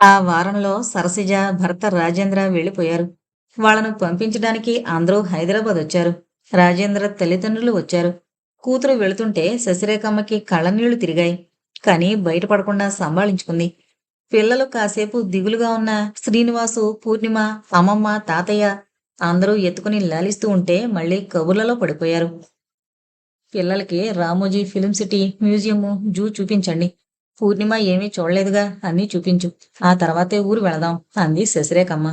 ఆ వారంలో సరసిజ భర్త రాజేంద్ర వెళ్ళిపోయారు. వాళ్ళను పంపించడానికి అందరూ హైదరాబాద్ వచ్చారు. రాజేంద్ర తల్లిదండ్రులు వచ్చారు. కూతురు వెళుతుంటే శశిరేఖమ్మకి కళ్ళనీళ్ళు తిరిగాయి. కానీ బయటపడకుండా సంభాళించుకుంది. పిల్లలు కాసేపు దిగులుగా ఉన్న శ్రీనివాసు పూర్ణిమ అమ్మమ్మ తాతయ్య అందరూ ఎత్తుకుని లాలిస్తూ ఉంటే మళ్ళీ కబుర్లలో పడిపోయారు. పిల్లలకి Ramoji film city museum zoo చూపించండి. పూర్ణిమ ఏమీ చూడలేదుగా. అన్నీ చూపించు. ఆ తర్వాతే ఊరు వెళదాం అంది శశిరేఖమ్మ.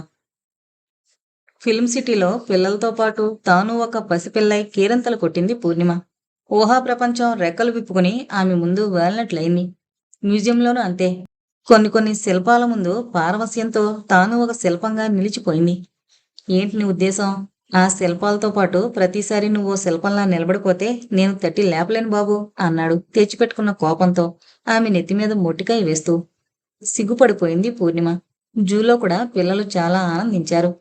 ఫిల్మ్ సిటీలో పిల్లలతో పాటు తాను ఒక పసిపిల్లై కీరంతలు కొట్టింది పూర్ణిమ. ఊహా ప్రపంచం రెక్కలు విప్పుకుని ఆమె ముందు వేలినట్లయింది. మ్యూజియంలోనూ అంతే. కొన్ని కొన్ని శిల్పాల ముందు పారవస్యంతో తాను ఒక శిల్పంగా నిలిచిపోయింది. ఏంటి నీ ఉద్దేశం? ఆ శిల్పాలతో పాటు ప్రతిసారి నువ్వు శిల్పంలా నిలబడిపోతే నేను తట్టి లేపలేను బాబు అన్నాడు తెచ్చిపెట్టుకున్న కోపంతో ఆమె నెత్తి మీద మొట్టికాయ వేస్తూ. సిగ్గుపడిపోయింది పూర్ణిమ. జూలో కూడా పిల్లలు చాలా ఆనందించారు.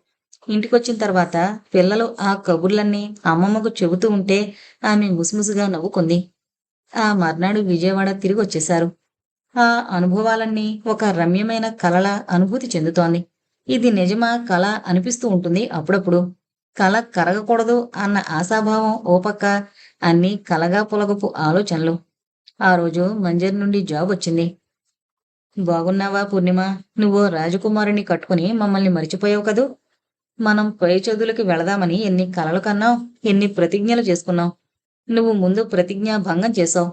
ఇంటికొచ్చిన తర్వాత పిల్లలు ఆ కబుర్లన్నీ అమ్మమ్మకు చెబుతూ ఉంటే ఆమె ముసిముసిగా నవ్వుకుంది. ఆ మర్నాడు విజయవాడ తిరిగి వచ్చేశారు ఆ అనుభవాలన్నీ ఒక రమ్యమైన కలల అనుభూతి చెందుతోంది. ఇది నిజమా కళ అనిపిస్తూ ఉంటుంది అప్పుడప్పుడు. కళ కరగకూడదు అన్న ఆశాభావం ఓ పక్క అన్నీ కలగా పులగపు ఆలోచనలు. ఆ రోజు మంజర్ నుండి జాబ్ వచ్చింది. బాగున్నావా పూర్ణిమ? నువ్వు రాజకుమారుని కట్టుకుని మమ్మల్ని మర్చిపోయావు కదూ? మనం పై చదువులకి వెళదామని ఎన్ని కలలు కన్నావు ఎన్ని ప్రతిజ్ఞలు చేసుకున్నావు. నువ్వు ముందు ప్రతిజ్ఞ భంగం చేసావు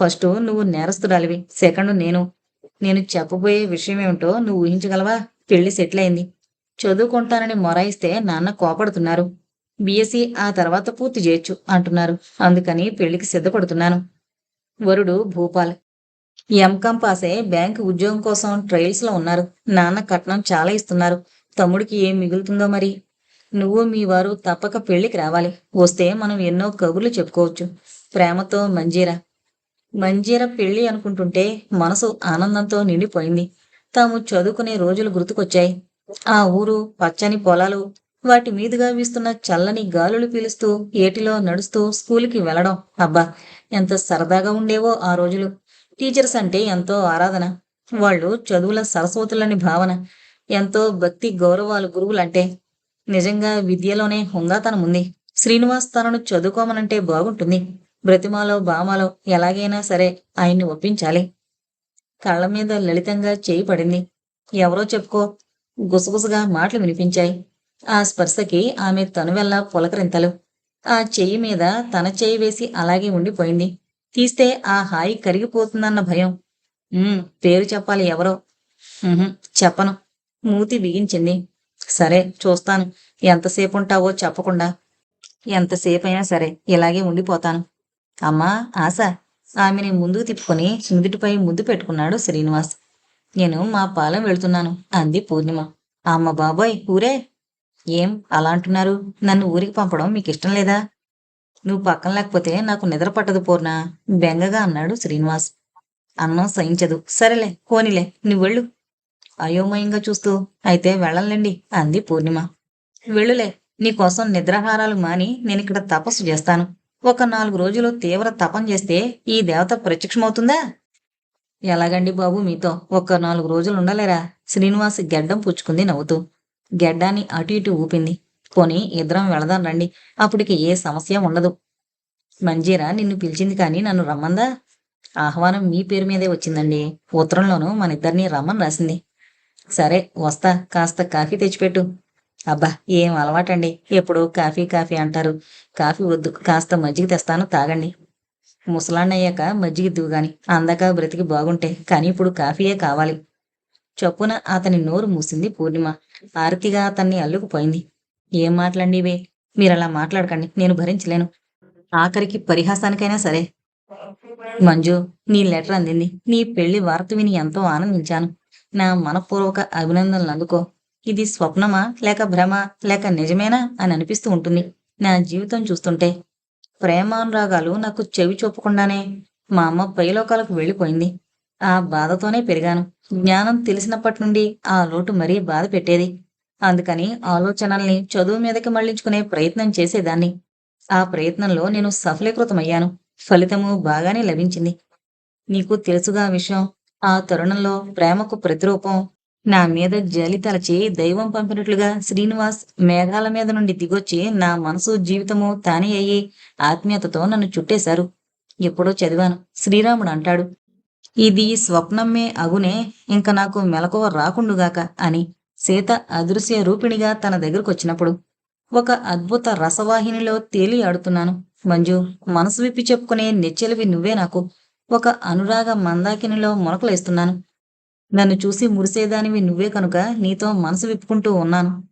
ఫస్ట్ నువ్వు నేరస్తురాలివి సెకండ్ నేను. నేను చెప్పబోయే విషయం ఏమిటో నువ్వు ఊహించగలవా? పెళ్ళి సెటిల్ అయింది. చదువుకుంటానని మొరాయిస్తే నాన్న కోపడుతున్నారు. బీఎస్సీ ఆ తర్వాత పూర్తి చేయొచ్చు అంటున్నారు. అందుకని పెళ్ళికి సిద్ధపడుతున్నాను. వరుడు భూపాల్. ఎంకాం పాసే బ్యాంకు ఉద్యోగం కోసం ట్రయల్స్లో ఉన్నారు. నాన్న కట్నం చాలా ఇస్తున్నారు. తమ్ముడికి ఏం మిగులుతుందో మరి? నువ్వు మీ వారు తప్పక పెళ్ళికి రావాలి. వస్తే మనం ఎన్నో కబుర్లు చెప్పుకోవచ్చు. ప్రేమతో మంజీరా. మంజీర పెళ్ళి అనుకుంటుంటే మనసు ఆనందంతో నిండిపోయింది. తాము చదువుకునే రోజులు గుర్తుకొచ్చాయి. ఆ ఊరు పచ్చని పొలాలు వాటి మీదుగా వీస్తున్న చల్లని గాలులు పీలుస్తూ ఏటిలో నడుస్తూ స్కూల్కి వెళ్ళడం. అబ్బా ఎంత సరదాగా ఉండేవో ఆ రోజులు. టీచర్స్ అంటే ఎంతో ఆరాధన. వాళ్ళు చదువుల సరస్వతులని భావన. ఎంతో భక్తి గౌరవాలు గురువులంటే. నిజంగా విద్యలోనే హుంగాతనం ఉంది. శ్రీనివాస్ తనను చదువుకోమనంటే బాగుంటుంది. బ్రతిమాలో బామాలో ఎలాగైనా సరే ఆయన్ని ఒప్పించాలి. కళ్ళ మీద లలితంగా చేయి పడింది. ఎవరో చెప్పుకో గుసగుసగా మాటలు వినిపించాయి. ఆ స్పర్శకి ఆమె తనువెల్లా పులకరింతలు. ఆ చెయ్యి మీద తన చెయ్యి వేసి అలాగే ఉండిపోయింది. తీస్తే ఆ హాయి కరిగిపోతుందన్న భయం. పేరు చెప్పాలి ఎవరో. చెప్పను. మూతి బిగించింది. సరే చూస్తాను. ఎంతసేపు ఉంటావో చెప్పకుండా. ఎంతసేపు అయినా సరే ఇలాగే ఉండిపోతాను. అమ్మా ఆశ. ఆమెని ముందుకు తిప్పుకొని నుదుటిపై ముద్దు పెట్టుకున్నాడు శ్రీనివాస్. నేను మా పాలెం వెళ్తున్నాను అంది పూర్ణిమ. అమ్మ బాబోయ్ ఊరే? ఏం అలా అంటున్నారు నన్ను ఊరికి పంపడం మీకు ఇష్టం లేదా? నువ్వు పక్కన లేకపోతే నాకు నిద్ర పట్టదు పూర్ణ బెంగగా అన్నాడు శ్రీనివాస్. అన్నం సహించదు. సరేలే కోనిలే నువ్వు వెళ్ళు అయోమయంగా చూస్తూ అయితే వెళ్ళంలేండి అంది పూర్ణిమ. వెళ్ళులే నీకోసం నిద్రాహారాలు మాని నేను ఇక్కడ తపస్సు చేస్తాను. ఒక నాలుగు రోజులు తీవ్ర తపం చేస్తే ఈ దేవత ప్రత్యక్షమవుతుందా? ఎలాగండి బాబు మీతో? ఒక్క నాలుగు రోజులు ఉండలేరా. శ్రీనివాస్ గెడ్డం పుచ్చుకుంది నవ్వుతూ. గెడ్డాన్ని అటు ఇటు ఊపింది. పోనీ ఇద్దరం వెళదాం రండి. అప్పటికి ఏ సమస్య ఉండదు. మంజీరా నిన్ను పిలిచింది కానీ నన్ను రమ్మందా? ఆహ్వానం మీ పేరు మీదే వచ్చిందండి. ఉత్తరంలోనూ మన ఇద్దరిని రమ్మని రాసింది. సరే వస్తా. కాస్త కాఫీ తెచ్చిపెట్టు. అబ్బా ఏం అలవాటండి. ఎప్పుడు కాఫీ కాఫీ అంటారు. కాఫీ వద్దు. కాస్త మజ్జిగ తెస్తాను తాగండి. ముసలాన్నయ్యాక మజ్జిగ దిగుగాని అందాక బ్రతికి బాగుంటే కానీ ఇప్పుడు కాఫీయే కావాలి. చొప్పున అతని నోరు మూసింది పూర్ణిమ. ఆరతిగా అతన్ని అల్లుకుపోయింది. ఏం మాట్లాడివే మీరలా మాట్లాడకండి నేను భరించలేను. ఆఖరికి పరిహాసానికైనా సరే. మంజు నీ లెటర్ అందింది. నీ పెళ్ళి వార్త విని ఎంతో ఆనందించాను. నా మనపూర్వక అభినందనలు అందుకో. ఇది స్వప్నమా లేక భ్రమ లేక నిజమేనా అని అనిపిస్తూ ఉంటుంది. నా జీవితం చూస్తుంటే ప్రేమానురాగాలు నాకు చెవి చూపకుండానే మా అమ్మ పైలోకాలకు వెళ్ళిపోయింది. ఆ బాధతోనే పెరిగాను. జ్ఞానం తెలిసినప్పటి నుండి ఆ లోటు మరీ బాధ పెట్టేది. అందుకని ఆలోచనల్ని చదువు మీదకి మళ్ళించుకునే ప్రయత్నం చేసేదాన్ని. ఆ ప్రయత్నంలో నేను సఫలీకృతమయ్యాను. ఫలితము బాగానే లభించింది. నీకు తెలుసుగా విషయం. ఆ తరుణంలో ప్రేమకు ప్రతిరూపం నా మీద జలి తలచి దైవం పంపినట్లుగా శ్రీనివాస్ మేఘాల మీద నుండి దిగొచ్చి నా మనసు జీవితము తానే అయ్యి ఆత్మీయతతో నన్ను చుట్టేశారు. ఎప్పుడో చదివాను. శ్రీరాముడు అంటాడు ఇది స్వప్నమే అగునే ఇంక నాకు మెలకువ రాకుండుగాక అని సీత అదృశ్య రూపిణిగా తన దగ్గరకొచ్చినప్పుడు ఒక అద్భుత రసవాహినిలో తేలి ఆడుతున్నాను. మంజు మనసు విప్పి చెప్పుకునే నెచ్చెలివి నువ్వే నాకు. ఒక అనురాగ మందాకినిలో మొలకలేస్తున్నాను. నన్ను చూసి మురిసేదానివి నువ్వే కనుక నీతో మనసు విప్పుకుంటూ ఉన్నాను.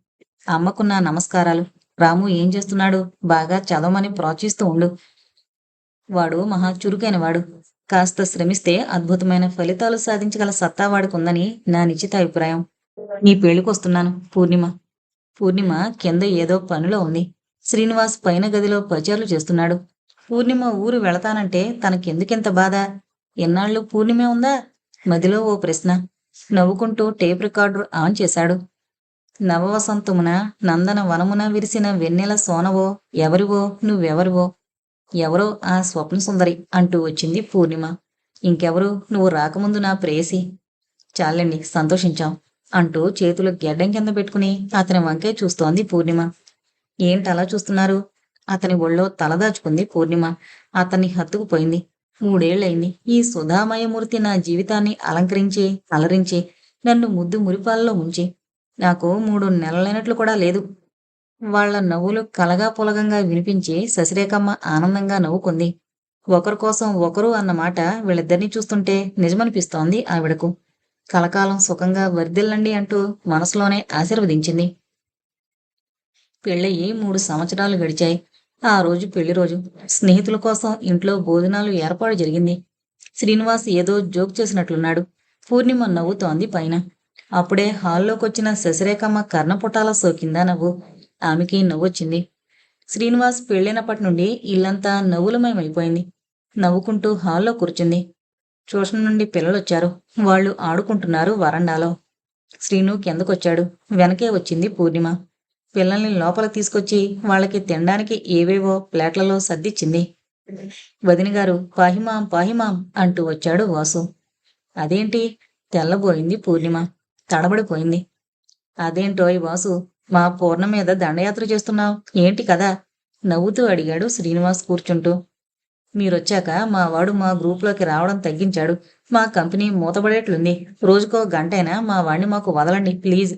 అమ్మకు నా నమస్కారాలు. రాము ఏం చేస్తున్నాడు? బాగా చదవమని ప్రోత్సహిస్తూ ఉండు. వాడు మహా చురుకైన వాడు కాస్త శ్రమిస్తే అద్భుతమైన ఫలితాలు సాధించగల సత్తా వాడుకుందని నా నిశ్చిత అభిప్రాయం. నీ పెళ్ళికొస్తున్నాను పూర్ణిమ. పూర్ణిమ కింద ఏదో పనిలో ఉంది. శ్రీనివాస్ పైన గదిలో పచారులు చేస్తున్నాడు. పూర్ణిమ ఊరు వెళతానంటే తనకెందుకింత బాధ? ఎన్నాళ్ళు పూర్ణిమే ఉందా? మదిలో ఓ ప్రశ్న. నవ్వుకుంటూ టేప్ రికార్డు ఆన్ చేశాడు. నవవసంతమున నందన వనమున విరిసిన వెన్నెల సోనవో ఎవరివో నువ్వెవరివో? ఎవరో ఆ స్వప్న సుందరి అంటూ వచ్చింది పూర్ణిమ. ఇంకెవరు? నువ్వు రాకముందు నా ప్రేసి చాలండి సంతోషించాం అంటూ చేతులు గెడ్డం కింద పెట్టుకుని అతని వంకే చూస్తోంది పూర్ణిమ. ఏంటలా చూస్తున్నారు? అతని ఒళ్ళో తలదాచుకుంది పూర్ణిమ. అతన్ని హత్తుకుపోయింది. మూడేళ్ళైంది. ఈ సుధామయమూర్తి నా జీవితాన్ని అలంకరించి అలరించి నన్ను ముద్దు మురిపాలలో ఉంచి. నాకు మూడు నెలలైనట్లు కూడా లేదు. వాళ్ళ నవ్వులు కలగా పులగంగా వినిపించి శశిరేఖమ్మ ఆనందంగా నవ్వుకుంది. ఒకరి కోసం ఒకరు అన్నమాట వీళ్ళిద్దరినీ చూస్తుంటే నిజమనిపిస్తోంది ఆవిడకు. కలకాలం సుఖంగా వర్దిల్లండి అంటూ మనసులోనే ఆశీర్వదించింది. పెళ్ళయి మూడు సంవత్సరాలు గడిచాయి. ఆ రోజు పెళ్ళి రోజు స్నేహితుల కోసం ఇంట్లో భోజనాలు ఏర్పాటు జరిగింది. శ్రీనివాస్ ఏదో జోక్ చేసినట్లున్నాడు. పూర్ణిమ నవ్వుతోంది పైన. అప్పుడే హాల్లోకొచ్చిన శశిరేఖమ్మ కర్ణపుటాల సోకిందా నవ్వు. ఆమెకి నవ్వొచ్చింది శ్రీనివాస్ పెళ్ళైనప్పటి నుండి ఇల్లంతా నవ్వులమయమైపోయింది. నవ్వుకుంటూ హాల్లో కూర్చుంది. ట్యూషన్ నుండి పిల్లలొచ్చారు. వాళ్ళు ఆడుకుంటున్నారు వరండాలో. శ్రీను కిందకొచ్చాడు. వెనకే వచ్చింది పూర్ణిమ. పిల్లల్ని లోపల తీసుకొచ్చి వాళ్ళకి తినడానికి ఏవేవో ప్లేట్లలో సర్దిచ్చింది వదిన గారు పాహిమాం పాహిమాం అంటూ వచ్చాడు వాసు. అదేంటి? తెల్లబోయింది పూర్ణిమ. తడబడిపోయింది. అదేంటోయ్ వాసు? మా పూర్ణ మీద దండయాత్ర చేస్తున్నావు? ఏంటి కదా నవ్వుతూ అడిగాడు శ్రీనివాస్ కూర్చుంటూ. మీరొచ్చాక మా వాడు మా గ్రూప్లోకి రావడం తగ్గించాడు. మా కంపెనీ మూతపడేట్లుంది రోజుకో గంటైనా మా వాడిని మాకు వదలండి ప్లీజ్.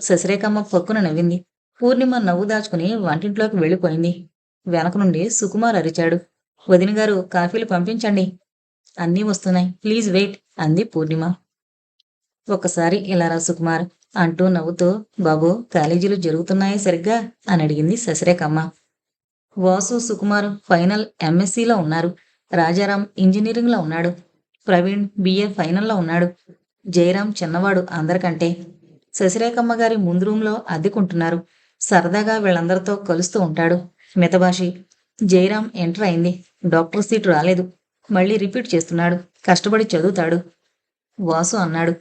శశిరేఖమ్మ పక్కున నవ్వింది. పూర్ణిమ నవ్వు దాచుకుని వంటింట్లోకి వెళ్ళిపోయింది. వెనక నుండి సుకుమార్ అరిచాడు. వదిన గారు కాఫీలు పంపించండి. అన్నీ వస్తున్నాయి. ప్లీజ్ వెయిట్ అంది పూర్ణిమ. ఒక్కసారి ఇలా రా సుకుమార్ అంటూ నవ్వుతూ బాబు కాలేజీలు జరుగుతున్నాయి సరిగ్గా? అని అడిగింది శశిరేఖమ్మ వాసు సుకుమార్ ఫైనల్ ఎంఎస్సీలో ఉన్నారు. రాజారాం ఇంజనీరింగ్లో ఉన్నాడు. ప్రవీణ్ బిఏ ఫైనల్లో ఉన్నాడు. జయరాం చిన్నవాడు అందరికంటే. శశిరేఖమ్మ గారి ముందు రూంలో అద్దెకుంటున్నారు. సరదాగా వీళ్ళందరితో కలుస్తూ ఉంటాడు. మితభాషి జయరాం ఎంటర్ అయింది. డాక్టర్ సీట్ రాలేదు. మళ్ళీ రిపీట్ చేస్తున్నాడు. కష్టపడి చదువుతాడు. వాసు అన్నాడు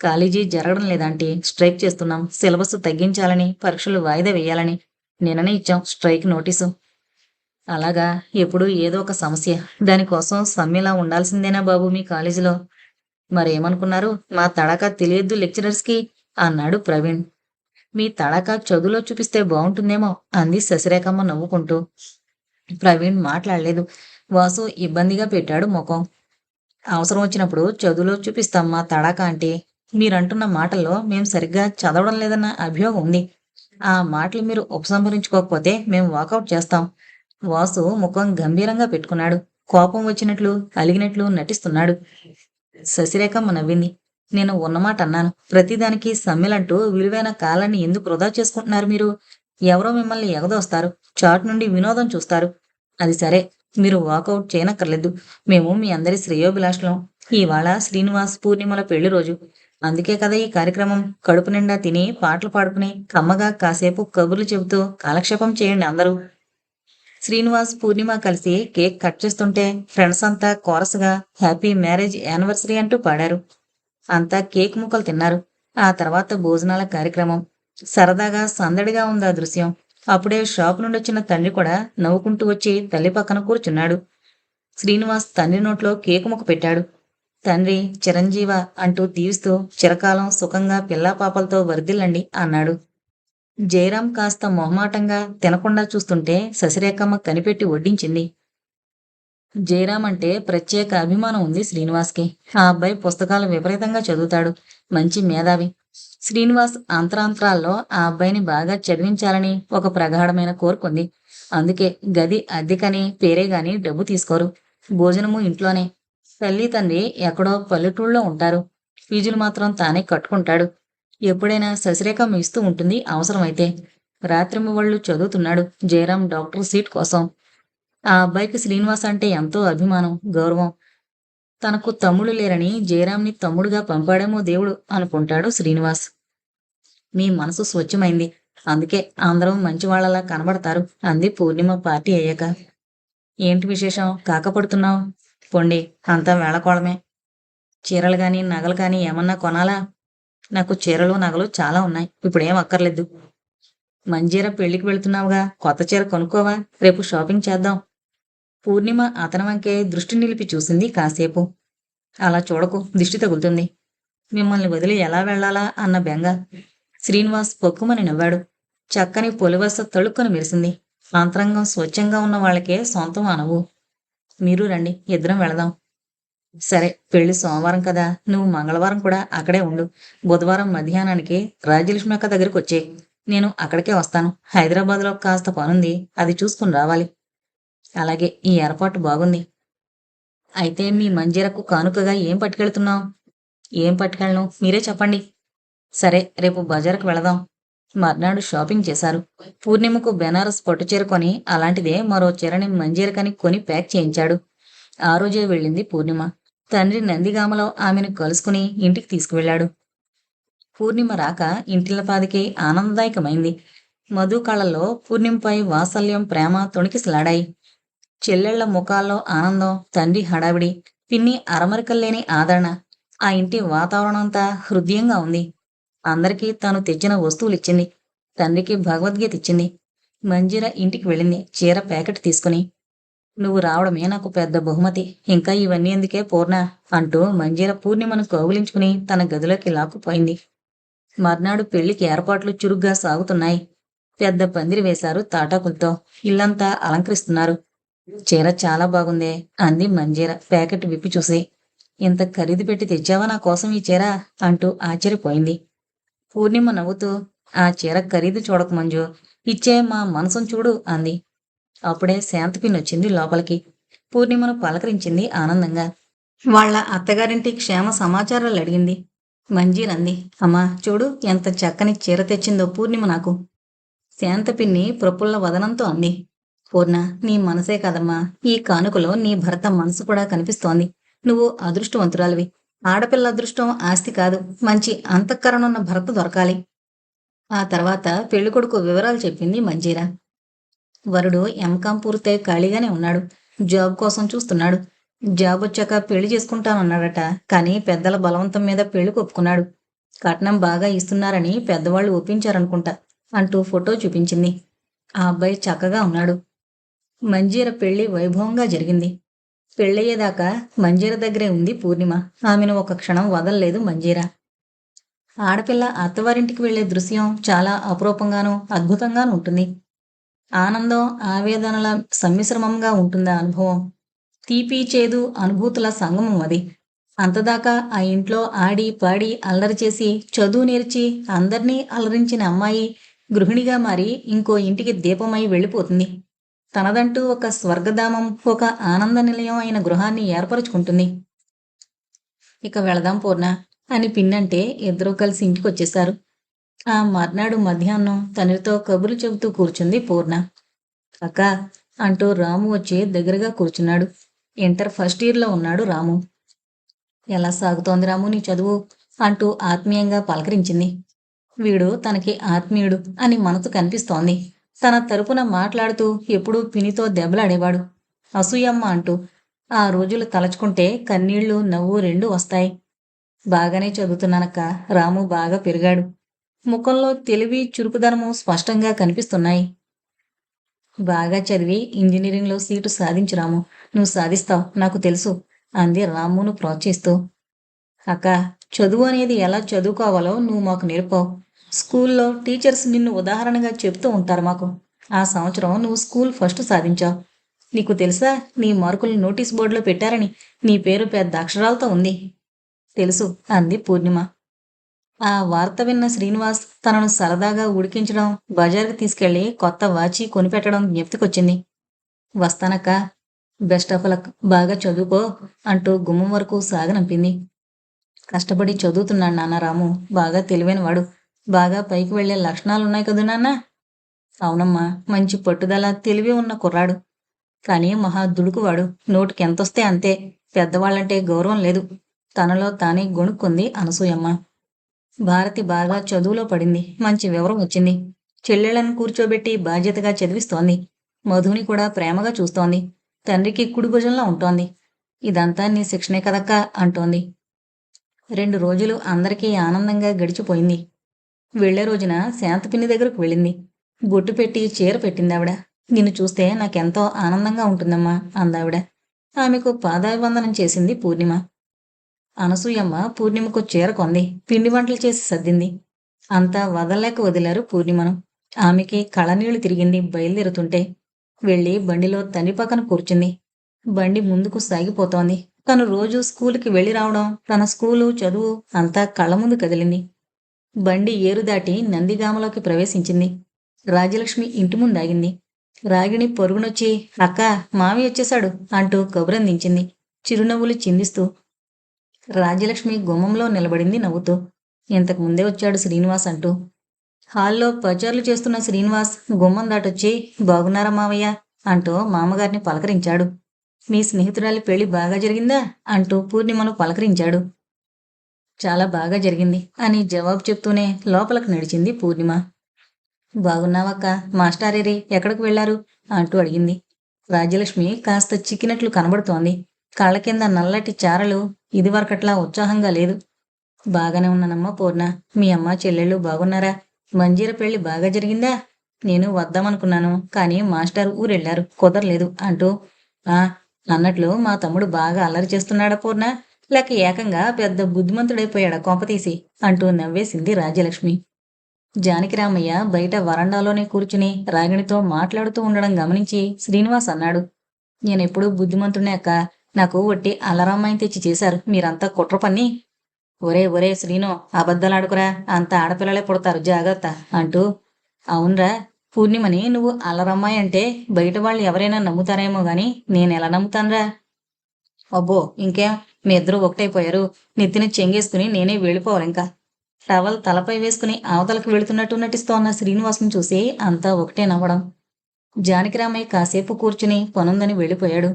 కాలేజీ జరగడం లేదంటే స్ట్రైక్ చేస్తున్నాం. సిలబస్ తగ్గించాలని పరీక్షలు వాయిదా వేయాలని. నిన్ననే ఇచ్చాం. Strike notice. అలాగా? ఎప్పుడు ఏదో ఒక సమస్య. దానికోసం సమ్మెలా ఉండాల్సిందేనా బాబు మీ కాలేజీలో? మరేమనుకున్నారు? మా తడక తెలియద్దు లెక్చరర్స్కి. అన్నాడు ప్రవీణ్. మీ తడక చదువులో చూపిస్తే బాగుంటుందేమో అంది శశిరేఖమ్మ నవ్వుకుంటూ. ప్రవీణ్ మాట్లాడలేదు. వాసు ఇబ్బందిగా పెట్టాడు ముఖం. అవసరం వచ్చినప్పుడు చదువులో చూపిస్తాం మా తడాక అంటే. మీరంటున్న మాటల్లో మేము సరిగ్గా చదవడం లేదన్న అభియోగం ఉంది. ఆ మాటలు మీరు ఉపసంహరించుకోకపోతే మేము వాకౌట్ చేస్తాం. వాసు ముఖం గంభీరంగా పెట్టుకున్నాడు. కోపం వచ్చినట్లు అలిగినట్లు నటిస్తున్నాడు. శశిరేఖమ్మ నవ్వింది. నేను ఉన్నమాట అన్నాను. ప్రతిదానికి సమ్మెలంటూ విలువైన కాలాన్ని ఎందుకు వృధా చేసుకుంటున్నారు మీరు? ఎవరో మిమ్మల్ని ఎగదోస్తారు. చాట్ నుండి వినోదం చూస్తారు. అది సరే మీరు వాకౌట్ చేయనక్కర్లేదు. మేము మీ అందరి శ్రేయోభిలాషలం. ఇవాళ శ్రీనివాస్ పూర్ణిమల పెళ్ళి రోజు. అందుకే కదా ఈ కార్యక్రమం. కడుపు నిండా తిని పాటలు పాడుకుని కమ్మగా కాసేపు కబుర్లు చెబుతూ కాలక్షేపం చేయండి అందరూ. శ్రీనివాస్ పూర్ణిమ కలిసి కేక్ కట్ చేస్తుంటే ఫ్రెండ్స్ అంతా కోరసుగా హ్యాపీ మ్యారేజ్ యానివర్సరీ అంటూ పాడారు. అంతా కేక్ ముక్కలు తిన్నారు. ఆ తర్వాత భోజనాల కార్యక్రమం. సరదాగా సందడిగా ఉంది ఆ దృశ్యం. అప్పుడే షాప్ నుండి వచ్చిన తండ్రి కూడా నవ్వుకుంటూ వచ్చి తల్లి పక్కన కూర్చున్నాడు. శ్రీనివాస్ తండ్రి నోట్లో కేకు ముక్క పెట్టాడు. తండ్రి చిరంజీవ అంటూ తీవిస్తూ చిరకాలం సుఖంగా పిల్లాపాపలతో వరిదిల్లండి అన్నాడు. జయరాం కాస్త మొహమాటంగా తినకుండా చూస్తుంటే శశిరేఖమ్మ కనిపెట్టి వడ్డించింది. జయరామ్ అంటే ప్రత్యేక అభిమానం ఉంది శ్రీనివాస్కి. ఆ అబ్బాయి పుస్తకాలు విపరీతంగా చదువుతాడు. మంచి మేధావి. శ్రీనివాస్ అంతరాంతరాల్లో ఆ అబ్బాయిని బాగా చదివించాలని ఒక ప్రగాఢమైన కోరుకుంది. అందుకే గది అద్దెకని పేరే గాని డబ్బు తీసుకోరు. భోజనము ఇంట్లోనే. తల్లి తండ్రి ఎక్కడో పల్లెటూళ్ళలో ఉంటారు. ఫీజులు మాత్రం తానే కట్టుకుంటాడు. ఎప్పుడైనా శశిరేఖం ఇస్తూ ఉంటుంది అవసరమైతే. రాత్రి వాళ్ళు చదువుతున్నాడు జయరాం డాక్టర్ సీట్ కోసం. ఆ అబ్బాయికి శ్రీనివాస్ అంటే ఎంతో అభిమానం గౌరవం. తనకు తమ్ముడు లేరని జయరాంని తమ్ముడుగా పంపాడేమో దేవుడు అనుకుంటాడు శ్రీనివాస్. మీ మనసు స్వచ్ఛమైంది. అందుకే అందరం మంచివాళ్ళలా కనబడతారు అంది పూర్ణిమ పార్టీ అయ్యాక. ఏంటి విశేషం? కాకపడుతున్నావు? పొండి అంతా వేళకోళమే. చీరలు కానీ నగలు కానీ ఏమన్నా కొనాలా? నాకు చీరలు నగలు చాలా ఉన్నాయి. ఇప్పుడేం అక్కర్లేదు. మంజీర పెళ్ళికి వెళ్తున్నావుగా? కొత్త చీర కొనుక్కోవా? రేపు షాపింగ్ చేద్దాం. పూర్ణిమ అతని వంకే దృష్టి నిలిపి చూసింది. కాసేపు అలా చూడకు దిష్టి తగులుతుంది. మిమ్మల్ని వదిలి ఎలా వెళ్ళాలా అన్న బెంగ. శ్రీనివాస్ పొక్కుమని నవ్వాడు. చక్కని పొలివస తళుక్కుని మెరిసింది. అంతరంగం స్వచ్ఛంగా ఉన్న వాళ్ళకే సొంతం అనవు మీరు రండి ఇద్దరం వెళదాం. సరే పెళ్ళి సోమవారం కదా. నువ్వు మంగళవారం కూడా అక్కడే ఉండు. బుధవారం మధ్యాహ్నానికి రాజ్యలక్ష్మి అక్క దగ్గరికి వచ్చే నేను అక్కడికే వస్తాను. హైదరాబాద్లో కాస్త పనుంది. అది చూసుకుని రావాలి. అలాగే ఈ ఏర్పాటు బాగుంది. అయితే మీ మంజీరకు కానుకగా ఏం పట్టుకెళ్తున్నావు? ఏం పట్టుకెళ్ళను? మీరే చెప్పండి. సరే రేపు బజార్కు వెళదాం. మర్నాడు షాపింగ్ చేశారు. పూర్ణిమకు బెనారస్ పట్టు చీర కొని అలాంటిదే మరో చీరని మంజీరకని కొని ప్యాక్ చేయించాడు. ఆ రోజే వెళ్ళింది పూర్ణిమ. తండ్రి నందిగామలో ఆమెను కలుసుకుని ఇంటికి తీసుకువెళ్ళాడు. పూర్ణిమ రాక ఇంటిల్లపాదికి ఆనందదాయకమైంది. మధు కళ్ళల్లో పూర్ణిమపై వాత్సల్యం ప్రేమ తొణికిసలాడాయి. చెల్లెళ్ళ ముఖాల్లో ఆనందం తండ్రి హడావిడి పిన్ని అరమరికల్లేని ఆదరణ ఆ ఇంటి వాతావరణం అంతా హృదయంగా ఉంది. అందరికీ తాను తెచ్చిన వస్తువులు ఇచ్చింది తండ్రికి భగవద్గీత ఇచ్చింది. మంజీర ఇంటికి వెళ్ళింది. చీర ప్యాకెట్ తీసుకుని నువ్వు రావడమే నాకు పెద్ద బహుమతి. ఇంకా ఇవన్నీ ఎందుకే పూర్ణ? అంటూ మంజీర పూర్ణిమను కౌగులించుకుని తన గదిలోకి లాక్కుపోయింది. మర్నాడు పెళ్ళికి ఏర్పాట్లు చురుగ్గా సాగుతున్నాయి. పెద్ద పందిరి వేశారు తాటాకులతో. ఇల్లంతా అలంకరిస్తున్నారు. చీర చాలా బాగుందే అంది మంజీర. ప్యాకెట్ విప్పి చూసి ఇంత ఖరీదు పెట్టి తెచ్చావా నా కోసం ఈ చీర? అంటూ ఆశ్చర్యపోయింది. పూర్ణిమ నవ్వుతూ ఆ చీర ఖరీదు చూడక మంజు ఇచ్చే మా మనసును చూడు అంది. అప్పుడే శాంతపిన్ వచ్చింది లోపలికి. పూర్ణిమను పలకరించింది ఆనందంగా. వాళ్ళ అత్తగారింటి క్షేమ సమాచారాలు అడిగింది. మంజీరంది అమ్మా చూడు ఎంత చక్కని చీర తెచ్చిందో పూర్ణిమ నాకు. శాంతపిన్ని ప్రపుల్ల వదనంతో అంది పూర్ణ నీ మనసే కదమ్మా. ఈ కానుకలో నీ భర్త మనసు కూడా కనిపిస్తోంది. నువ్వు అదృష్టవంతురాలివి. ఆడపిల్ల అదృష్టం ఆస్తి కాదు. మంచి అంతఃకరణున్న భర్త దొరకాలి. ఆ తర్వాత పెళ్ళికొడుకు వివరాలు చెప్పింది మంజీరా. వరుడు ఎంకాం పూర్తయి ఖాళీగానే ఉన్నాడు. జాబ్ కోసం చూస్తున్నాడు. జాబ్ వచ్చాక పెళ్ళి చేసుకుంటానన్నాడట. కానీ పెద్దల బలవంతం మీద పెళ్ళి ఒప్పుకున్నాడు కట్నం బాగా ఇస్తున్నారని పెద్దవాళ్ళు ఒప్పించారనుకుంటా అంటూ ఫోటో చూపించింది. ఆ అబ్బాయి చక్కగా ఉన్నాడు. మంజీర పెళ్ళి వైభవంగా జరిగింది. పెళ్ళయ్యేదాకా మంజీర దగ్గరే ఉంది పూర్ణిమ. ఆమెను ఒక క్షణం వదలలేదు మంజీర. ఆడపిల్ల అత్తవారింటికి వెళ్ళే దృశ్యం చాలా అపురూపంగానూ అద్భుతంగానూ ఉంటుంది. ఆనందం ఆవేదనల సమ్మిశ్రమంగా ఉంటుంది ఆ అనుభవం. తీపి చేదు అనుభూతుల సంగమం అది. అంతదాకా ఆ ఇంట్లో ఆడి పాడి అల్లరి చేసి చదువు నేర్చి అందరినీ అలరించిన అమ్మాయి గృహిణిగా మారి ఇంకో ఇంటికి దీపమై వెళ్ళిపోతుంది. తనదంటూ ఒక స్వర్గధామం ఒక ఆనంద నిలయం అయిన గృహాన్ని ఏర్పరచుకుంటుంది. ఇక వెళదాం పూర్ణ అని పిన్నంటే ఇద్దరూ కలిసి ఇంటికి వచ్చేశారు ఆ మర్నాడు మధ్యాహ్నం తనతో కబుర్లు చెబుతూ కూర్చుంది పూర్ణ. అక్క అంటూ రాము వచ్చి దగ్గరగా కూర్చున్నాడు. ఇంటర్ ఫస్ట్ ఇయర్లో ఉన్నాడు రాము. ఎలా సాగుతోంది రాము నీ చదువు? అంటూ ఆత్మీయంగా పలకరించింది. వీడు తనకి ఆత్మీయుడు అని మనసు కనిపిస్తోంది. తన తరపున మాట్లాడుతూ ఎప్పుడూ పినితో దెబ్బలాడేవాడు. అసూయమ్మ అంటూ ఆ రోజులు తలచుకుంటే కన్నీళ్ళు నవ్వు రెండూ వస్తాయి. బాగానే చదువుతున్నానక్క. రాము బాగా పెరిగాడు. ముఖంలో తెలివి చురుకుదనము స్పష్టంగా కనిపిస్తున్నాయి. బాగా చదివి ఇంజనీరింగ్లో సీటు సాధించు రాము. నువ్వు సాధిస్తావు నాకు తెలుసు అంది రామును ప్రోత్సహిస్తూ. అక్క చదువు అనేది ఎలా చదువుకోవాలో నువ్వు మాకు నేర్పావు స్కూల్లో టీచర్స్ నిన్ను ఉదాహరణగా చెప్తూ ఉంటారు మాకు. ఆ సంవత్సరం నువ్వు స్కూల్ ఫస్ట్ సాధించావు. నీకు తెలుసా నీ మార్కులు నోటీస్ బోర్డులో పెట్టారని నీ పేరు పెద్ద అక్షరాలతో ఉంది. తెలుసు అంది పూర్ణిమ. ఆ వార్త విన్న శ్రీనివాస్ తనను సరదాగా ఉడికించడం బజార్కి తీసుకెళ్ళి కొత్త వాచి కొనిపెట్టడం జ్ఞప్తికొచ్చింది. వస్తానక్క బెస్ట్ ఆఫ్ లక్ బాగా చదువుకో అంటూ గుమ్మం వరకు సాగనంపింది. కష్టపడి చదువుతున్నాడు నాన్న రాము బాగా తెలివైనవాడు. బాగా పైకి వెళ్ళే లక్షణాలున్నాయి కదూ నాన్న? అవునమ్మా మంచి పట్టుదల తెలివి ఉన్న కుర్రాడు. కానీ మహా దుడుకువాడు నోటికి ఎంతొస్తే అంతే. పెద్దవాళ్ళంటే గౌరవం లేదు. తనలో తానే గొణుక్కుంది అనసూయమ్మ. భారతి బాగా చదువులో పడింది. మంచి వివరం వచ్చింది. చెల్లెళ్ళను కూర్చోబెట్టి బాధ్యతగా చదివిస్తోంది. మధుని కూడా ప్రేమగా చూస్తోంది. తండ్రికి కుడి భుజంలో ఉంటోంది. ఇదంతా నీ శిక్షణే కదక్క అంటోంది. రెండు రోజులు అందరికీ ఆనందంగా గడిచిపోయింది. వెళ్ళే రోజున శాంతపిన్ని దగ్గరకు వెళ్ళింది. బొట్టు పెట్టి చీర పెట్టింది ఆవిడ. నిన్ను చూస్తే నాకెంతో ఆనందంగా ఉంటుందమ్మా అందావిడ ఆమెకు పాదాభివందనం చేసింది పూర్ణిమ. అనసూయమ్మ పూర్ణిమకు చీర కొంది పిండి వంటలు చేసి సర్దింది. అంతా వదలలేక వదిలారు పూర్ణిమను. ఆమెకి కళనీళ్ళు తిరిగింది బయలుదేరుతుంటే వెళ్ళి బండిలో తండ్రి పక్కన కూర్చుంది. బండి ముందుకు సాగిపోతోంది. తను రోజు స్కూల్కి వెళ్ళి రావడం తన స్కూలు చదువు అంతా కళ్ళ ముందు కదిలింది. బండి ఏరు దాటి నందిగామలోకి ప్రవేశించింది. రాజలక్ష్మి ఇంటి ముందు ఆగింది రాగిణి పొరుగునొచ్చి అక్క మావి వచ్చేశాడు అంటూ కబురందించింది. చిరునవ్వులు చిందిస్తూ రాజలక్ష్మి గుమ్మంలో నిలబడింది నవ్వుతూ. ఇంతకు ముందే వచ్చాడు శ్రీనివాస్ అంటూ. హాల్లో పచారులు చేస్తున్న శ్రీనివాస్ గుమ్మం దాటొచ్చి బాగున్నారా మావయ్య అంటూ మామగారిని పలకరించాడు. మీ స్నేహితురాలి పెళ్ళి బాగా జరిగిందా అంటూ పూర్ణిమను పలకరించాడు. చాలా బాగా జరిగింది అని జవాబు చెప్తూనే లోపలకు నడిచింది పూర్ణిమ. బాగున్నావక్క మాస్టారేరి ఎక్కడికి వెళ్ళారు అంటూ అడిగింది. రాజ్యలక్ష్మి కాస్త చిక్కినట్లు కనబడుతోంది. కాళ్ళ కింద నల్లటి చారలు ఇదివరకట్లా ఉత్సాహంగా లేదు. బాగానే ఉన్నానమ్మా పూర్ణ. మీ అమ్మ చెల్లెళ్ళు బాగున్నారా? మంజీర పెళ్ళి బాగా జరిగిందా? నేను వద్దామనుకున్నాను కానీ మాస్టర్ ఊరెళ్ళారు కుదరలేదు అంటూ. ఆ అన్నట్లు మా తమ్ముడు బాగా అల్లరి చేస్తున్నాడా పూర్ణ? లేక ఏకంగా పెద్ద బుద్ధిమంతుడైపోయాడా కొంపతీసి? అంటూ నవ్వేసింది రాజ్యలక్ష్మి. జానకిరామయ్య బయట వరండాలోనే కూర్చుని రాగిణితో మాట్లాడుతూ ఉండడం గమనించి శ్రీనివాస్ అన్నాడు నేనెప్పుడు బుద్ధిమంతుడే అక్క. నాకు వట్టి అల్లరమ్మాయిని తెచ్చి చేశారు. మీరంతా కుట్ర పన్ని. ఒరే ఒరే శ్రీను అబద్ధాలాడుకురా. అంత ఆడపిల్లలే పుడతారు. జాగ్రత్త. అంటూ అవునరా. పూర్ణిమని నువ్వు అల్లరమ్మాయి అంటే బయట వాళ్ళు ఎవరైనా నమ్ముతారేమో గాని నేను ఎలా నమ్ముతానురా? అబ్బో ఇంకేం? మీ ఇద్దరు ఒకటైపోయారు. నెత్తిన చెంగేసుకుని నేనే వెళ్ళిపోవాలి ఇంకా. టవల్ తలపై వేసుకుని అవతలకు వెళుతున్నట్టు నటిస్తోన్న శ్రీనివాసుని చూసి అంతా ఒకటే నవ్వడం. జానకిరామయ్య కాసేపు కూర్చుని పనుందని వెళ్ళిపోయాడు.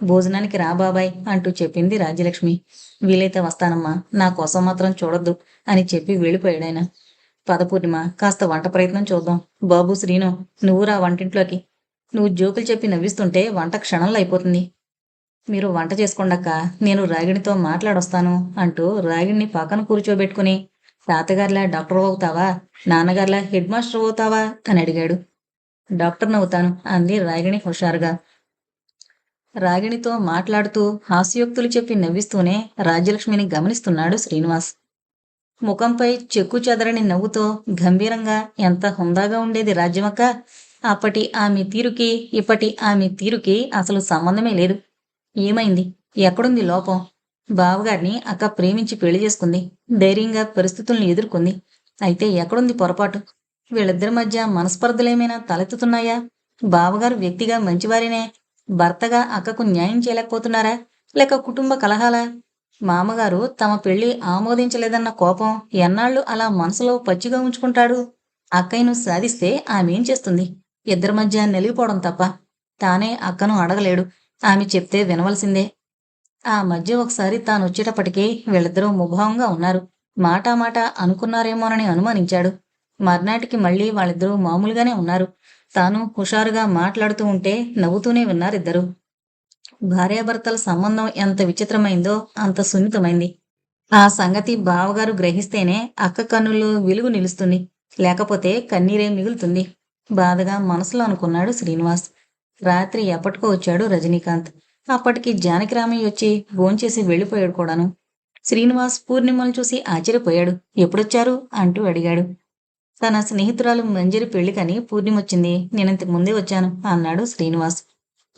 భోజనానికి రా బాబాయ్ అంటూ చెప్పింది రాజ్యలక్ష్మి. వీలైతే వస్తానమ్మా నా కోసం మాత్రం చూడొద్దు అని చెప్పి వెళ్ళిపోయాడాయన. పదపూర్ణిమ కాస్త వంట ప్రయత్నం చూద్దాం. బాబు శ్రీను నువ్వు రా వంటింట్లోకి. నువ్వు జోకులు చెప్పి నవ్విస్తుంటే వంట క్షణంలో అయిపోతుంది. మీరు వంట చేసుకోండక్క నేను రాగిణితో మాట్లాడొస్తాను అంటూ రాగిణిని పక్కన కూర్చోబెట్టుకుని తాతగారిలా డాక్టర్ అవుతావా నాన్నగారిలా హెడ్ మాస్టర్ అవుతావా అని అడిగాడు. డాక్టర్ నవ్వుతాను అంది రాగిణి హుషారుగా. రాగిణితో మాట్లాడుతూ హాస్యోక్తులు చెప్పి నవ్విస్తూనే రాజ్యలక్ష్మిని గమనిస్తున్నాడు శ్రీనివాస్. ముఖంపై చెక్కు చెదరని నవ్వుతో గంభీరంగా ఎంత హుందాగా ఉండేది రాజ్యమక్క అప్పటి ఆమె తీరుకి ఇప్పటి ఆమె తీరుకి అసలు సంబంధమే లేదు. ఏమైంది? ఎక్కడుంది లోపం? బావగారిని అక్క ప్రేమించి పెళ్ళి చేసుకుంది. ధైర్యంగా పరిస్థితుల్ని ఎదుర్కొంది. అయితే ఎక్కడుంది పొరపాటు? వీళ్ళిద్దరి మధ్య మనస్పర్ధలేమైనా తలెత్తుతున్నాయా? బావగారు వ్యక్తిగా మంచివారేనే భర్తగా అక్కకు న్యాయం చేయలేకపోతున్నారా? లేక కుటుంబ కలహాలా? మామగారు తమ పెళ్ళి ఆమోదించలేదన్న కోపం ఎన్నాళ్ళు అలా మనసులో పచ్చిగా ఉంచుకుంటాడు? అక్కయ్యను సాధిస్తే ఆమెం చేస్తుంది? ఇద్దరి మధ్య నిలిగిపోవడం తప్ప. తానే అక్కను అడగలేడు. ఆమె చెప్తే వినవలసిందే. ఆ మధ్య ఒకసారి తాను వచ్చేటప్పటికీ వీళ్ళిద్దరూ ముభావంగా ఉన్నారు. మాట మాట అనుకున్నారేమోనని అనుమానించాడు. మర్నాటికి మళ్ళీ వాళ్ళిద్దరూ మామూలుగానే ఉన్నారు. తాను హుషారుగా మాట్లాడుతూ ఉంటే నవ్వుతూనే విన్నారిద్దరు. భార్యాభర్తల సంబంధం ఎంత విచిత్రమైందో అంత సున్నితమైంది. ఆ సంగతి బావగారు గ్రహిస్తేనే అక్క కన్నుల్లో వెలుగు నిలుస్తుంది. లేకపోతే కన్నీరే మిగులుతుంది. బాధగా మనసులో అనుకున్నాడు శ్రీనివాస్. రాత్రి ఎప్పటికో వచ్చాడు రజనీకాంత్. అప్పటికి జానకిరామయ్య వచ్చి భోంచేసి వెళ్ళిపోయాడు కూడాను. శ్రీనివాస్ పూర్ణిమలు చూసి ఆశ్చర్యపోయాడు. ఎప్పుడొచ్చారు? అంటూ అడిగాడు. తన స్నేహితురాలు మంజరి పెళ్ళికని పూర్ణిమొచ్చింది. నేనంతకు ముందే వచ్చాను అన్నాడు శ్రీనివాస్.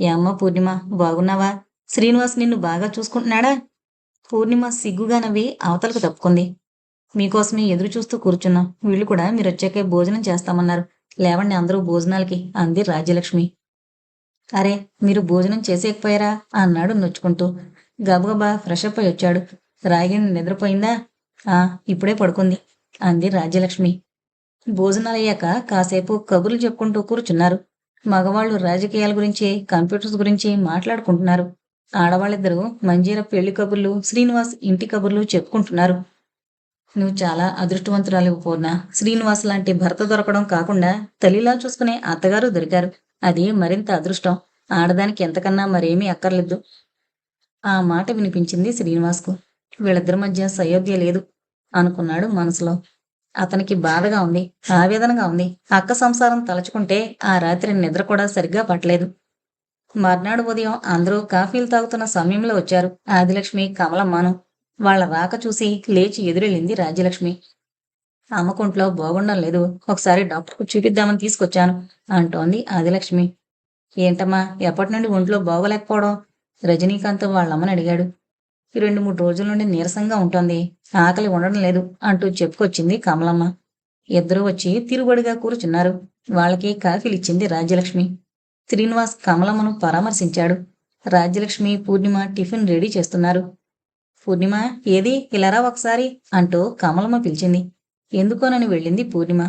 ఏమ్మ పూర్ణిమ బాగున్నావా? శ్రీనివాస్ నిన్ను బాగా చూసుకుంటున్నాడా? పూర్ణిమ సిగ్గుగా నవ్వి అవతలకు తప్పుకుంది. మీకోసమే ఎదురు చూస్తూ కూర్చున్నాం. వీళ్ళు కూడా మీరు వచ్చాకే భోజనం చేస్తామన్నారు. లేవండి అందరూ భోజనాలకి అంది రాజ్యలక్ష్మి. అరే మీరు భోజనం చేసేకపోయారా అన్నాడు నొచ్చుకుంటూ. గబగబా ఫ్రెష్ అప్ అయి వచ్చాడు. రాగిణి నిద్రపోయిందా? ఆ ఇప్పుడే పడుకుంది అంది రాజ్యలక్ష్మి. భోజనాలయ్యాక కాసేపు కబుర్లు చెప్పుకుంటూ కూర్చున్నారు. మగవాళ్ళు రాజకీయాల గురించి కంప్యూటర్స్ గురించి మాట్లాడుకుంటున్నారు. ఆడవాళ్ళిద్దరూ మంజీర పెళ్ళి కబుర్లు శ్రీనివాస్ ఇంటి కబుర్లు చెప్పుకుంటున్నారు. నువ్వు చాలా అదృష్టవంతురాలు పూర్ణ. శ్రీనివాస్ లాంటి భర్త దొరకడం కాకుండా తల్లిలా చూసుకునే అత్తగారు దొరికారు. అది మరింత అదృష్టం. ఆడదానికి ఎంతకన్నా మరేమీ అక్కర్లేదు. ఆ మాట వినిపించింది శ్రీనివాస్కు. వీళ్ళిద్దరి మధ్య సయోధ్య లేదు అనుకున్నాడు మనసులో. అతనికి బాధగా ఉంది ఆవేదనగా ఉంది. అక్క సంసారం తలుచుకుంటే ఆ రాత్రి నిద్ర కూడా సరిగ్గా పట్టలేదు. మర్నాడు ఉదయం అందరూ కాఫీలు తాగుతున్న సమయంలో వచ్చారు. ఆదిలక్ష్మి కమలమ్మను వాళ్ళ రాక చూసి లేచి ఎదురెళ్ళింది రాజ్యలక్ష్మి. అమ్మకుంట్లో బాగుండం లేదు. ఒకసారి డాక్టర్కు చూపిద్దామని తీసుకొచ్చాను అంటోంది ఆదిలక్ష్మి. ఏంటమ్మా ఎప్పటి నుండి ఒంట్లో బాగోలేకపోవడం? రజనీకాంత్ వాళ్ళమ్మని అడిగాడు. రెండు మూడు రోజుల నుండి నీరసంగా ఉంటుంది. ఆకలి ఉండడం లేదు అంటూ చెప్పుకొచ్చింది కమలమ్మ. ఇద్దరూ వచ్చి తిరుబడిగా కూర్చున్నారు. వాళ్ళకి కాఫీలు ఇచ్చింది రాజ్యలక్ష్మి. శ్రీనివాస్ కమలమ్మను పరామర్శించాడు. రాజ్యలక్ష్మి పూర్ణిమ టిఫిన్ రెడీ చేస్తున్నారు. పూర్ణిమ ఏది? ఇలారా ఒకసారి అంటూ కమలమ్మ పిలిచింది. ఎందుకోనని వెళ్ళింది పూర్ణిమ.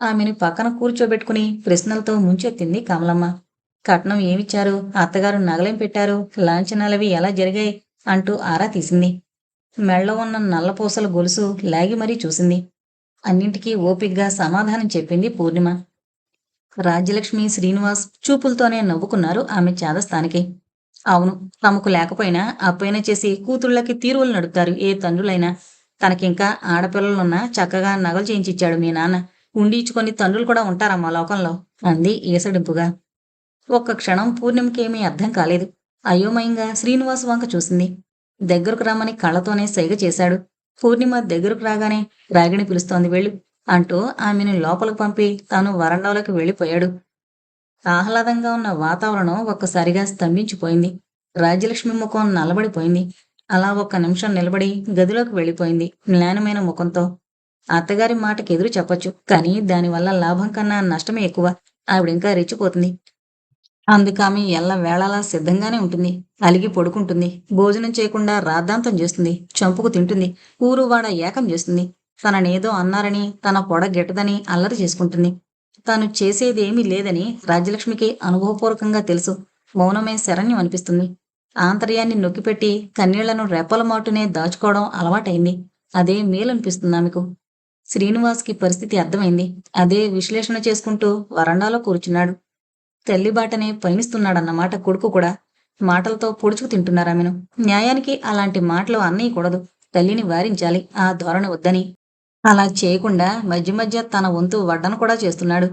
ఆమెను పక్కన కూర్చోబెట్టుకుని ప్రశ్నలతో ముంచెత్తింది కమలమ్మ. కట్నం ఏమిచ్చారు? అత్తగారు నగలేం పెట్టారు? లాంఛనాలవి ఎలా జరిగాయి? అంటూ ఆరా తీసింది. మెళ్ళ ఉన్న నల్లపూసల గొలుసు లాగి మరీ చూసింది. అన్నింటికీ ఓపిగ్గా సమాధానం చెప్పింది పూర్ణిమ. రాజ్యలక్ష్మి శ్రీనివాస్ చూపులతోనే నవ్వుకున్నారు ఆమె చేదస్థానికి. అవును తమకు లేకపోయినా అప్పైనా చేసి కూతుళ్ళకి తీరువలు నడుపుతారు ఏ తండ్రులైనా. తనకింకా ఆడపిల్లలున్నా చక్కగా నగలు చేయించిచ్చాడు మీ నాన్న. ఉండిచ్చుకొని తండ్రులు కూడా ఉంటారమ్మా లోకంలో అంది ఈసడింపుగా ఒక్క క్షణం పూర్ణిమకేమీ అర్థం కాలేదు. అయోమయంగా శ్రీనివాస్ వంక చూసింది. దగ్గరకు రమ్మని కళ్ళతోనే సైగ చేశాడు. పూర్ణిమ దగ్గరకు రాగానే రాగిణి పిలుస్తోంది వెళ్ళు అంటూ ఆమెను లోపలికి పంపి తాను వరండాలోకి వెళ్ళిపోయాడు. ఆహ్లాదంగా ఉన్న వాతావరణం ఒక్కసారిగా స్తంభించిపోయింది. రాజ్యలక్ష్మి ముఖం నలబడిపోయింది అలా ఒక్క నిమిషం నిలబడి గదిలోకి వెళ్ళిపోయింది మ్లానమైన ముఖంతో. అత్తగారి మాటకి ఎదురు చెప్పొచ్చు కానీ దానివల్ల లాభం కన్నా నష్టమే ఎక్కువ. ఆవిడింకా రెచ్చిపోతుంది. అందుకామె ఎల్ల వేళలా సిద్ధంగానే ఉంటుంది. అలిగి పడుకుంటుంది. భోజనం చేయకుండా రాద్ధాంతం చేస్తుంది. చంపుకు తింటుంది. ఊరు వాడ ఏకం చేస్తుంది. తననేదో అన్నారని తన పొడ గెట్టదని అల్లరి చేసుకుంటుంది. తాను చేసేదేమీ లేదని రాజ్యలక్ష్మికి అనుభవపూర్వకంగా తెలుసు. మౌనమే శరణ్యం అనిపిస్తుంది. ఆంతర్యాన్ని నొక్కిపెట్టి కన్నీళ్ళను రెప్పల మాటునే దాచుకోవడం అలవాటైంది. అదే మేలనిపిస్తుంది ఆమెకు శ్రీనివాస్కి పరిస్థితి అర్థమైంది. అదే విశ్లేషణ చేసుకుంటూ వరండాలో కూర్చున్నాడు. తల్లి బాటనే పయనిస్తున్నాడన్నమాట కొడుకు కూడా. మాటలతో పొడుచుకు తింటున్నారామెను న్యాయానికి అలాంటి మాటలు అన్నయ్యకూడదు తల్లిని వారించాలి. ఆ ధోరణి వద్దని. అలా చేయకుండా మధ్య మధ్య తన వంతు వడ్డన కూడా చేస్తున్నాడు.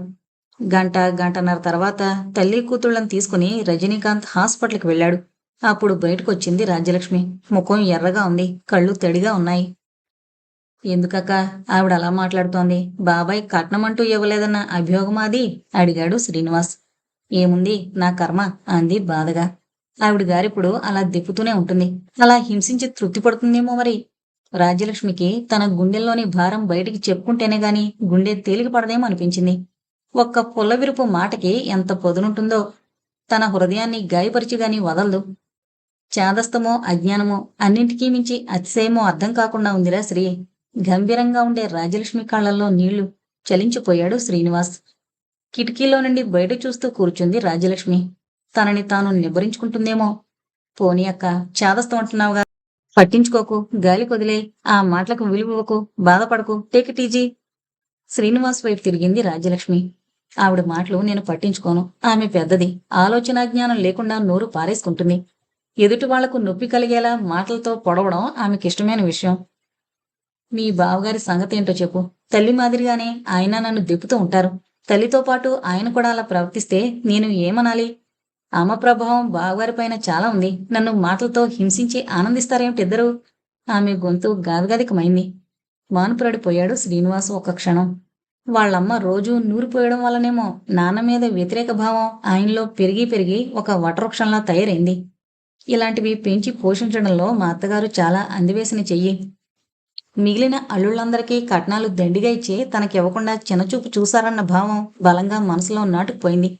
గంట గంటన్నర తర్వాత తల్లి కూతుళ్ళని తీసుకుని రజనీకాంత్ హాస్పిటల్కి వెళ్ళాడు. అప్పుడు బయటకు వచ్చింది రాజ్యలక్ష్మి. ముఖం ఎర్రగా ఉంది కళ్ళు తడిగా ఉన్నాయి. ఎందుకక్క? ఆవిడ అలా మాట్లాడుతోంది. బాబాయ్ కట్నమంటూ ఇవ్వలేదన్న అభియోగమాది అడిగాడు శ్రీనివాస్. ఏముంది? నా కర్మ అంది బాధగా. ఆవిడ గారిప్పుడు అలా దిప్పుతూనే ఉంటుంది. అలా హింసించి తృప్తి పడుతుందేమో మరి? రాజ్యలక్ష్మికి తన గుండెల్లోని భారం బయటికి చెప్పుకుంటేనే గాని గుండె తేలిక పడదేమో అనిపించింది. ఒక్క పుల్లవిరుపు మాటకి ఎంత పొదునుంటుందో. తన హృదయాన్ని గాయపరిచి గాని వదలదు. చాదస్తమో అజ్ఞానమో అన్నింటికీ మించి అతిశయమో అర్థం కాకుండా ఉందిరా శ్రీ. గంభీరంగా ఉండే రాజలక్ష్మి కళ్ళల్లో నీళ్ళు చలించిపోయాడు శ్రీనివాస్. కిటికీలో నుండి బయట చూస్తూ కూర్చుంది రాజ్యలక్ష్మి తనని తాను నిబ్బరించుకుంటుందేమో. పోనీ అక్క చాదస్తం అంటున్నావుగా. పట్టించుకోకు గాలి కొదిలే ఆ మాటలకు విలువకు బాధపడకు టేక్ టీజీ శ్రీనివాస్ వైపు తిరిగింది రాజ్యలక్ష్మి ఆవిడ మాటలు నేను పట్టించుకోను. ఆమె పెద్దది. ఆలోచన జ్ఞానం లేకుండా నోరు పారేసుకుంటుంది. ఎదుటి వాళ్ళకు నొప్పి కలిగేలా మాటలతో పొడవడం ఆమెకిష్టమైన విషయం. మీ బావగారి సంగతి ఏంటో చెప్పు. తల్లి మాదిరిగానే ఆయన నన్ను దిప్పుతూ ఉంటారు. తల్లితో పాటు ఆయన కూడా అలా ప్రవర్తిస్తే నేను ఏమనాలి? అమ్మ ప్రభావం బావగారి పైన చాలా ఉంది. నన్ను మాటలతో హింసించి ఆనందిస్తారేమిటి ఇద్దరు? ఆమె గొంతు గాదగదికమైంది. మానుపురడిపోయాడు శ్రీనివాస్ ఒక క్షణం. వాళ్ళమ్మ రోజూ నూరిపోయడం వల్లనేమో నాన్న మీద వ్యతిరేక భావం ఆయనలో పెరిగి పెరిగి ఒక వటవృక్షంలా తయారైంది. ఇలాంటివి పెంచి పోషించడంలో మా అత్తగారు చాలా అందివేసిన చెయ్యి. మిగిలిన అల్లుళ్ళందరికీ కట్నాలు దండిగా ఇచ్చి తనకివ్వకుండా చిన్నచూపు చూశారన్న భావం బలంగా మనసులో నాటుకుపోయింది.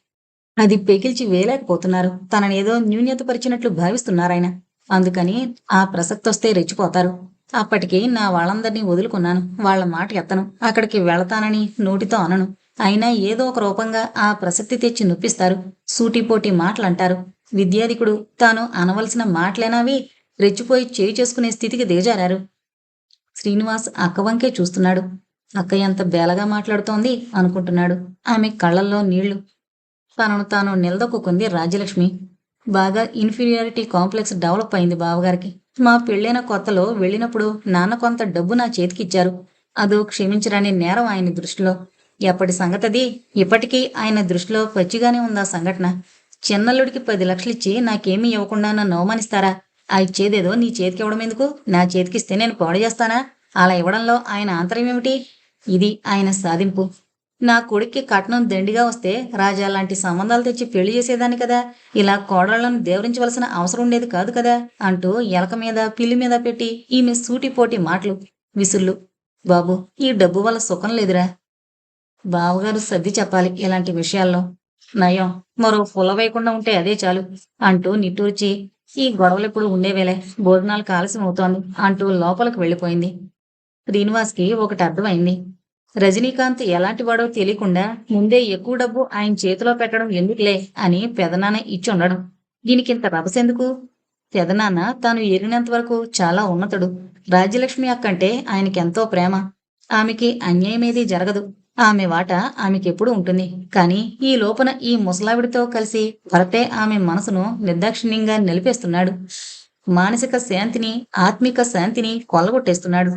అది పెకిల్చి వేయలేకపోతున్నారు. తననేదో న్యూన్యతపరిచినట్లు భావిస్తున్నారాయన. అందుకని ఆ ప్రసక్తొస్తే రెచ్చిపోతారు. అప్పటికి నా వాళ్ళందరినీ వదులుకున్నాను. వాళ్ళ మాట ఎత్తను. అక్కడికి వెళతానని నోటితో అనను. అయినా ఏదో ఒక రూపంగా ఆ ప్రసక్తి తెచ్చి నొప్పిస్తారు. సూటిపోటి మాటలంటారు. విద్యాధికుడు తాను అనవలసిన మాటలేనావి రెచ్చిపోయి చేయి చేసుకునే స్థితికి దిగజారారు. శ్రీనివాస్ అక్కవంకే చూస్తున్నాడు. అక్క ఎంత బేలగా మాట్లాడుతోంది అనుకుంటున్నాడు. ఆమె కళ్ళల్లో నీళ్ళు. తనను తాను నిలదొక్కుంది రాజ్యలక్ష్మి. బాగా ఇన్ఫీరియారిటీ కాంప్లెక్స్ డెవలప్ అయింది బావగారికి. మా పెళ్ళైన కొత్తలో వెళ్ళినప్పుడు నాన్న కొంత డబ్బు నా చేతికిచ్చారు. అదో క్షమించరాని నేరం ఆయన దృష్టిలో. ఎప్పటి సంగతది? ఇప్పటికీ ఆయన దృష్టిలో పచ్చిగానే ఉందా సంఘటన? చిన్నల్లుడికి పది లక్షలిచ్చి నాకేమీ ఇవ్వకుండా నన్ను అవమానిస్తారా? ఆ ఇచ్చేదేదో నీ చేతికి ఇవ్వడం ఎందుకు? నా చేతికిస్తే నేను పాడు చేస్తానా? అలా ఇవ్వడంలో ఆయన ఆంతర్యం ఏమిటి? ఇది ఆయన సాధింపు. నా కొడుక్కి కట్నం దండిగా వస్తే రాజా లాంటి సంబంధాలు తెచ్చి పెళ్ళి చేసేదాన్ని కదా. ఇలా కోడళ్ళను దేవరించవలసిన అవసరం ఉండేది కాదు కదా అంటూ ఎలక మీద పిల్లి మీద పెట్టి ఈమె సూటిపోటి మాటలు విసుళ్ళు బాబు ఈ డబ్బు వల్ల సుఖం లేదురా. బావగారు సర్ది చెప్పాలి ఇలాంటి విషయాల్లో. నయం. మరో పుల్ల వేయకుండా ఉంటే అదే చాలు అంటూ నిట్టూర్చి ఈ గొడవలు ఎప్పుడు ఉండేవేలే భోజనాలు కాలస్యం అవుతోంది అంటూ లోపలికి వెళ్ళిపోయింది. శ్రీనివాస్కి ఒకటి అర్థమైంది. రజనీకాంత్ ఎలాంటి వాడో తెలియకుండా ముందే ఎక్కువ డబ్బు ఆయన చేతిలో పెట్టడం ఎందుకులే అని పెదనాన్న ఇచ్చి ఉండడం దీనికింత రభసెందుకు పెదనాన్న తాను ఎరిగినంత వరకు చాలా ఉన్నతుడు. రాజ్యలక్ష్మి అక్కంటే ఆయనకెంతో ప్రేమ. ఆమెకి అన్యాయమేదీ జరగదు. ఆమె వాట ఆమెకెప్పుడు ఉంటుంది. కానీ ఈ లోపన ఈ ముసలావిడితో కలిసి భరతే ఆమె మనసును నిర్దాక్షిణ్యంగా నిలిపేస్తున్నాడు. మానసిక శాంతిని ఆత్మిక శాంతిని కొల్లగొట్టేస్తున్నాడు.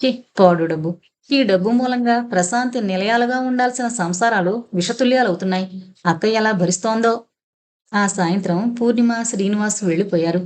చి పోడు డబ్బు. ఈ డబ్బు మూలంగా ప్రశాంతి నిలయాలుగా ఉండాల్సిన సంసారాలు విషతుల్యాలవుతున్నాయి. అక్క ఎలా భరిస్తోందో. ఆ సాయంత్రం పూర్ణిమ శ్రీనివాస్ వెళ్ళిపోయారు.